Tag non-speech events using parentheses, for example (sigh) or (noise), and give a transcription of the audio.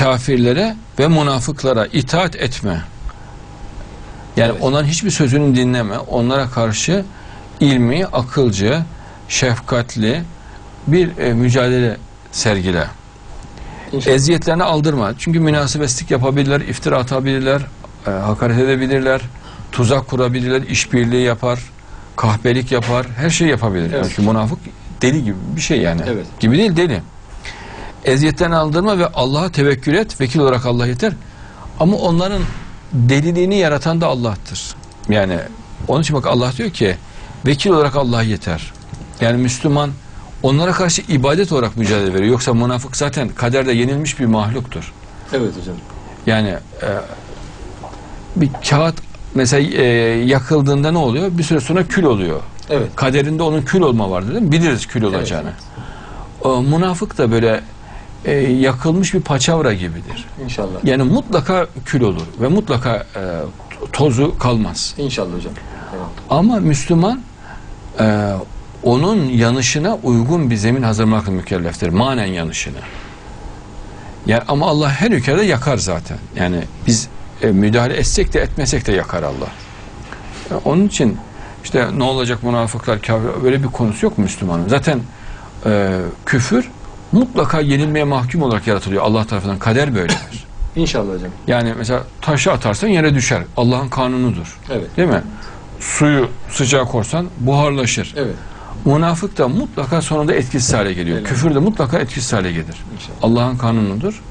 kafirlere ve münafıklara itaat etme. Yani Evet. onların hiçbir sözünü dinleme. Onlara karşı ilmi, akılcı, şefkatli bir e, mücadele sergile. İnşallah. Eziyetlerini aldırma. Çünkü münasebetsizlik yapabilirler, iftira atabilirler, e, hakaret edebilirler, tuzak kurabilirler, işbirliği yapar, kahpelik yapar, her şeyi yapabilir. Evet. Çünkü münafık deli gibi bir şey yani. Evet. Gibi değil deli. Eziyetlerini aldırma ve Allah'a tevekkül et. Vekil olarak Allah yeter. Ama onların deliliğini yaratan da Allah'tır. Yani onun için bak Allah diyor ki vekil olarak Allah yeter. Yani Müslüman onlara karşı ibadet olarak mücadele veriyor. Yoksa münafık zaten kaderde yenilmiş bir mahluktur. Evet hocam. Yani e, bir kağıt mesela e, yakıldığında ne oluyor? Bir süre sonra kül oluyor. Evet. Kaderinde onun kül olma vardır değil mi? Biliriz kül olacağını. O, münafık da böyle e, yakılmış bir paçavra gibidir. İnşallah. Yani mutlaka kül olur ve mutlaka e, tozu kalmaz. İnşallah hocam. Evet. Ama Müslüman e, onun yanışına uygun bir zemin hazırlamakla mükelleftir. Manen yanışına. Yani ama Allah her ülkede yakar zaten. Yani biz e, müdahale etsek de etmesek de yakar Allah. E, onun için işte ne olacak münafıklar kafir böyle bir konusu yok Müslümanın? Zaten e, küfür mutlaka yenilmeye mahkum olarak yaratılıyor Allah tarafından. Kader böyledir. (laughs) İnşallah hocam. Yani mesela taşı atarsan yere düşer. Allah'ın kanunudur. Evet. Değil mi? Suyu sıcağa korsan buharlaşır. Evet. Münafık da mutlaka sonunda etkisiz hale geliyor. Evet. Küfür de mutlaka etkisiz hale gelir. İnşallah. Allah'ın kanunudur.